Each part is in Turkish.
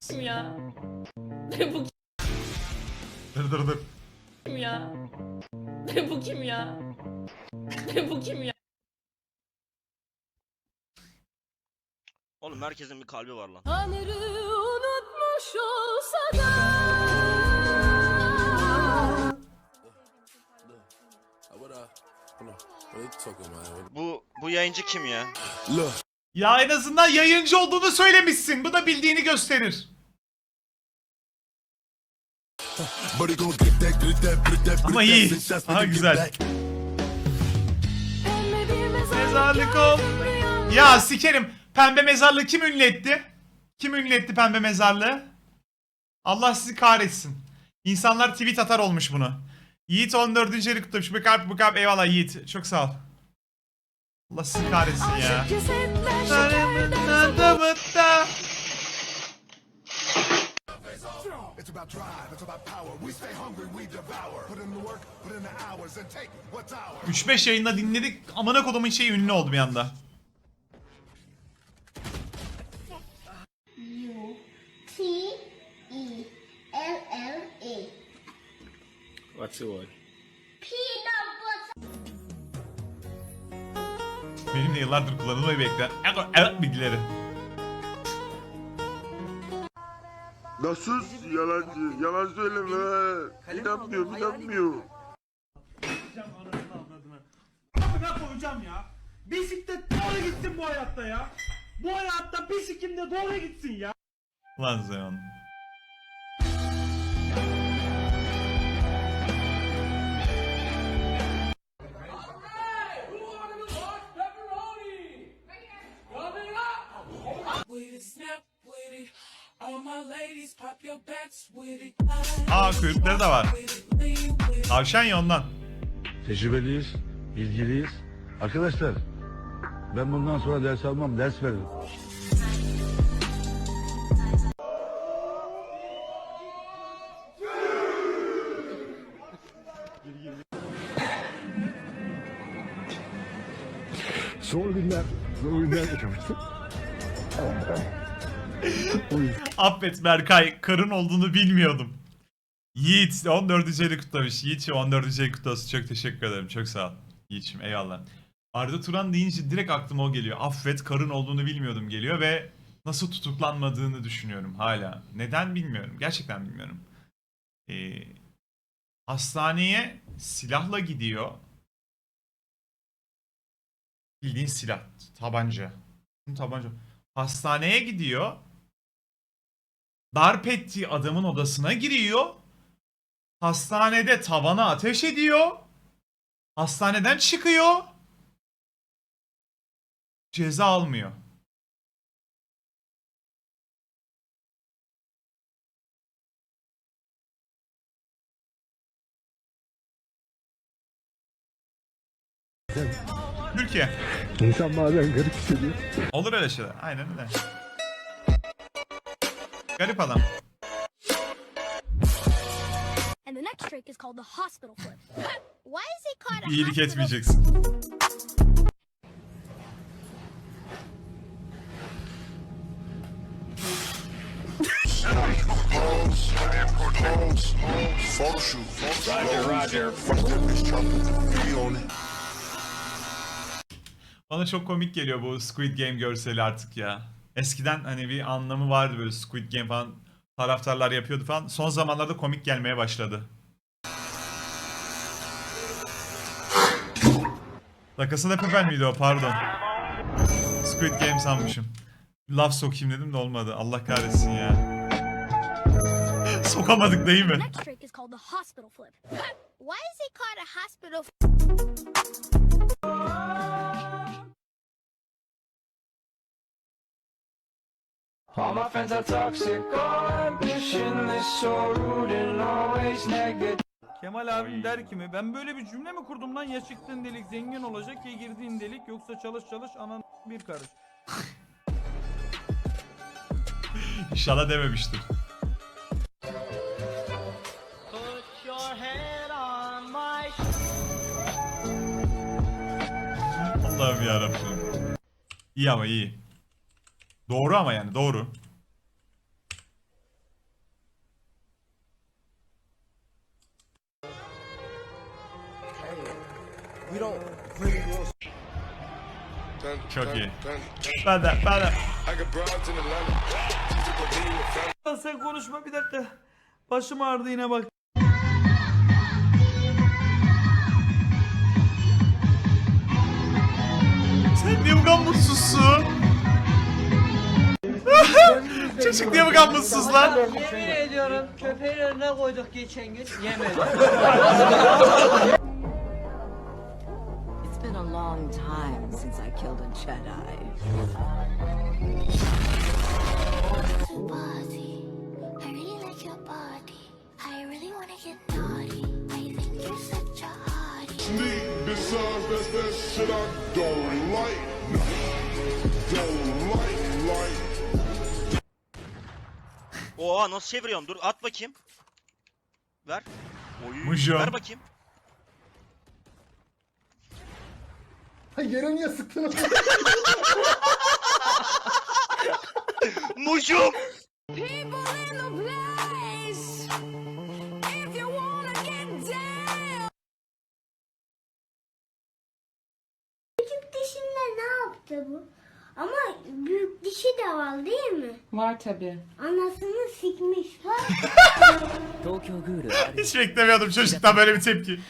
Kim ya? Bu Dur dur dur. kim ya? Bu kim ya? Bu kim ya? Oğlum herkesin bir kalbi var lan. Tanrı unutmuş olsa da What hold on. What they talking about? What- Bu bu yayıncı kim ya? Look, Ya en azından yayıncı olduğunu söylemişsin. Bu da bildiğini gösterir. Ama iyi. Aha, güzel. Mezarlık ol. Ya sikerim. Pembe mezarlığı kim ünlü etti? Kim ünlü etti pembe mezarlığı? Allah sizi kahretsin. İnsanlar tweet atar olmuş bunu. Yiğit 14. yeri kutlamış. Bu kalp eyvallah Yiğit. Çok sağ ol. Allah sizi kahretsin ya. About drive, it's about power. We stay hungry, we devour. Put in the work, put in the hours, and take what's ours. 3-5 yayında dinledik. Amına kodumun şeyi ünlü oldu bir anda. U T E L L A. What's the word? Peanut butter. Benim de yıllardır kullanılmayı bekleyen evet bilgileri. Nasıl yalancı? Yalan söyleme. İnanmıyor, inanmıyor. Amına koyacağım ya. Bisiklet doğru gitsin bu hayatta ya. Bu hayatta bisikletle doğru gitsin ya. Lan Zeon. Aa kuyrukları da var. Tavşan ya ondan. Tecrübeliyiz, bilgiliyiz. Arkadaşlar, ben bundan sonra ders almam, ders veririm. Zor günler, zor günler yaşamıştım. Affet Berkay, karın olduğunu bilmiyordum. Yiğit 14. ayı kutlamış. Yiğit'ciğim 14. ayı kutlu olsun. Çok teşekkür ederim. Çok sağ ol. Yiğit'ciğim eyvallah. Arda Turan deyince direkt aklıma o geliyor. Affet karın olduğunu bilmiyordum geliyor ve nasıl tutuklanmadığını düşünüyorum hala. Neden bilmiyorum. Gerçekten bilmiyorum. Ee, hastaneye silahla gidiyor. Bildiğin silah. Tabanca. Tabanca. Hastaneye gidiyor. Darp ettiği adamın odasına giriyor. Hastanede tavana ateş ediyor. Hastaneden çıkıyor. Ceza almıyor. Türkiye. İnsan bazen garip hissediyor. Olur öyle şeyler. Aynen öyle. Garip adam. And the next trick is called the hospital flip. Why is it called a İyilik hospital etmeyeceksin. Bana çok komik geliyor bu Squid Game görseli artık ya. Eskiden hani bir anlamı vardı böyle Squid Game falan taraftarlar yapıyordu falan. Son zamanlarda komik gelmeye başladı. Lakası da Papel miydi o pardon. Squid Game sanmışım. Laf sokayım dedim de olmadı. Allah kahretsin ya. Sokamadık değil mi? All my friends are toxic, all ambitionless, so rude and always negative. Kemal abim der ki mi? Ben böyle bir cümle mi kurdum lan? Ya çıktığın delik zengin olacak ya girdiğin delik yoksa çalış çalış anan bir karış. İnşallah dememiştir. Allah'ım yarabbim. İyi ama iyi. Doğru ama yani doğru. Çok iyi. Ben de, ben de. Sen konuşma bir dakika. Başım ağrıdı yine bak. Sen niye bu kadar mutsuzsun? Çocuk niye bu kadar mutsuz lan? Yemin ediyorum köpeğin önüne koyduk geçen gün yemedi. It's been a long time since I killed a Jedi. Body, I really like your body. I really wanna get naughty. I think you're such a hottie. Besides, that's that shit I don't like. Don't like, like. Oha nasıl çeviriyorsun? Dur at bakayım. Ver. Oy. Mujo. Ver bakayım. Yere niye sıktın? Mujum. Küçük dişi de var değil mi? Var tabi. Anasını sikmiş. Hiç beklemiyordum çocuktan böyle bir tepki.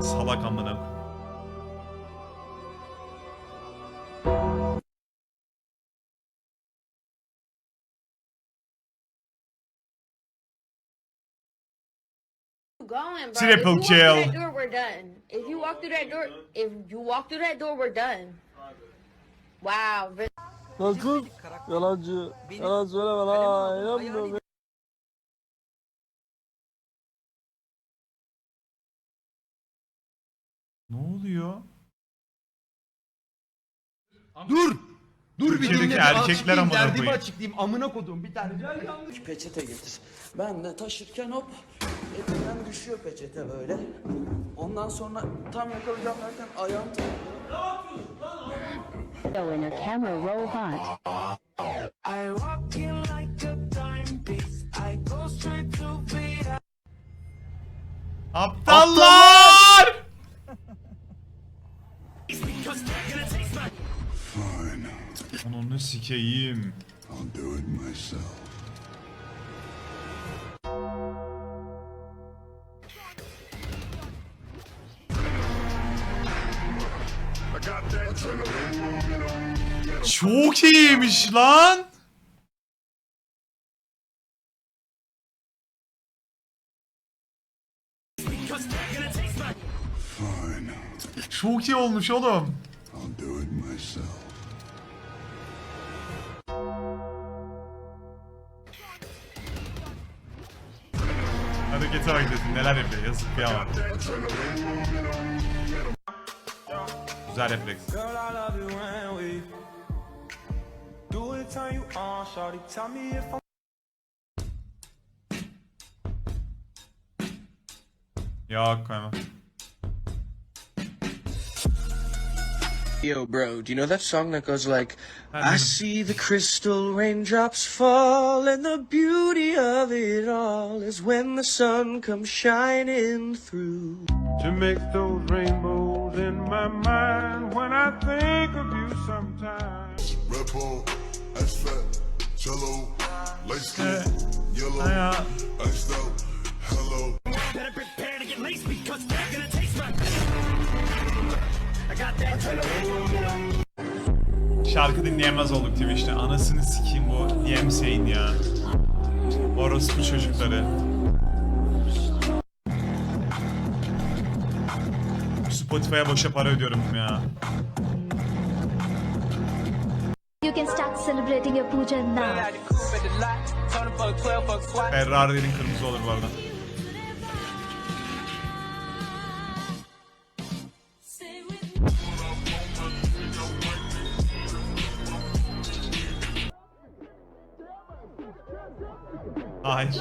Salak amına. Going, bro. Triple if you kill. Walk through that door, we're done. If you walk through that door, if you walk through that door, we're done. Wow. really? Nasıl? Yalancı. Yalan söyleme lan. İnanmıyorum. Ne oluyor? Dur! Dur bir Türkiye'deki dinle. erkekler amına Derdimi koyayım. açıklayayım. Amına kodum bir tane. Peçete getir. Ben de taşırken hop elimden düşüyor peçete böyle. Ondan sonra tam yakalayacağım derken ayağım In a camera roll hot. Aptallar! Onu sikeyim. I'll do it myself. Çok iyiymiş lan. Çok iyi olmuş oğlum. Harekete bak dedim neler yapıyor yazık ya. Güzel refleks. Yok koymam. Yo bro, do you know that song that goes like I I see the crystal raindrops fall and the beauty of it all is when the sun comes shining through. To make those rainbows in my mind when I think of you sometimes. Red Bull, ice fat, cello, light skin, yellow, Ya. iced out, hello. Şarkı dinleyemez olduk Twitch'te. Anasını sikeyim bu Yemseyin ya. Orospu çocukları. Spotify'a boşa para ödüyorum ya. Can start celebrating your puja now. Ferrari'nin kırmızı olur bu arada. Hayır.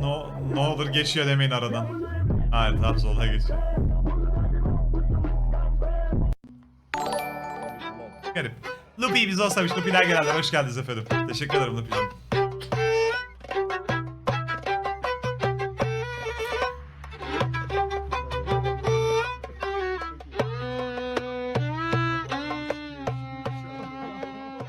No, ne olur geçiyor demeyin aradan. Hayır tam sola geçiyor. Garip. Lupi biz olsamış. Lupi'ler gelenler hoş geldiniz efendim. Teşekkür ederim Lupi'cim.